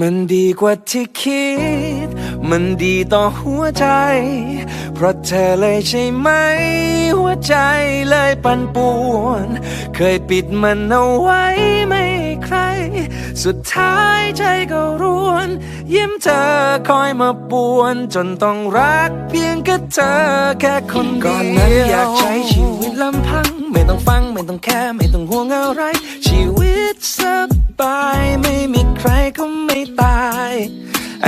มันดีกว่าที่คิด มันดีต่อหัวใจ เพราะเธอเลยใช่ไหม หัวใจเลยปั่นป่วน เคยปิดมันเอาไว้ไม่ใคร สุดท้ายใจก็ร่วน ยิ้มเธอคอยมาป่วน จนต้องรักเพียงแค่เธอแค่คนเดียวก่อนนั้นอยากใช้ชีวิตลำพัง ไม่ต้องฟังไม่ต้องแค่ไม่ต้องห่วงอะไร ชีวิตสบายไม่มี ใครก็ไม่ตาย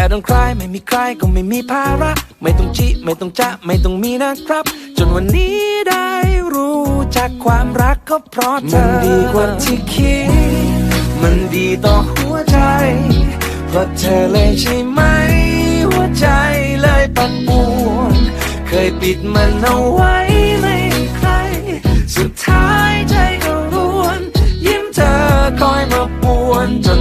I don't cry ไม่มีใครก็ไม่มีภาระ ไม่ต้องจิไม่ต้องจะไม่ต้องมีนะครับ จนวันนี้ได้รู้จักความรักก็เพราะเธอ มันดีกว่าที่คิด มันดีต่อหัวใจ เพราะเธอเลยใช่ไหม หัวใจเลยปั่นป่วนเคยปิดมันเอาไว้ไม่ใคร สุดท้ายใจก็รวน ยิ้มเธอคอยมาปวนจน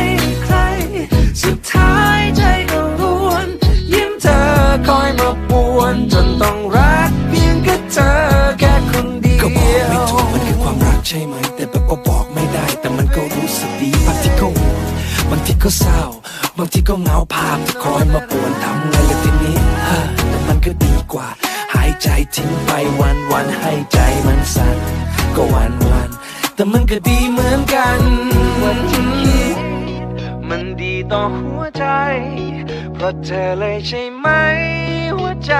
ไหม แต่แบบก็บอกไม่ได้ แต่มันก็รู้สึกดีบางทีก็ห่วงบางทีก็เศร้า บางทีก็เงาภาพที่คอยมาป่วนทำไงล่ะทีนี้ฮะแต่มันก็ดีกว่า หายใจทิ้งไปวันวันให้ใจมันสั่นก็วันวัน แต่มันก็ดีเหมือนกันวันที่คิดมันดีต่อหัวใจ เพราะเธอเลยใช่ไหม หัวใจ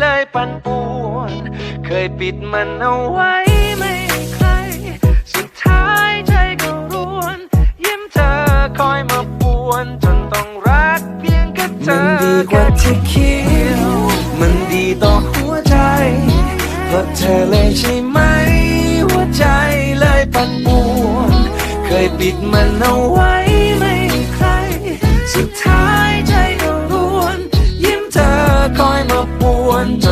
เลยปั่นป่วน เคยปิดมันเอาไว้ เพราะเธอเลยใช่ไหม หัวใจเลยปั่นป่วนเคยปิดมันเอาไว้ไม่ใคร สุดท้ายใจก็รวน ยิ้มเธอคอยมาป่วนจน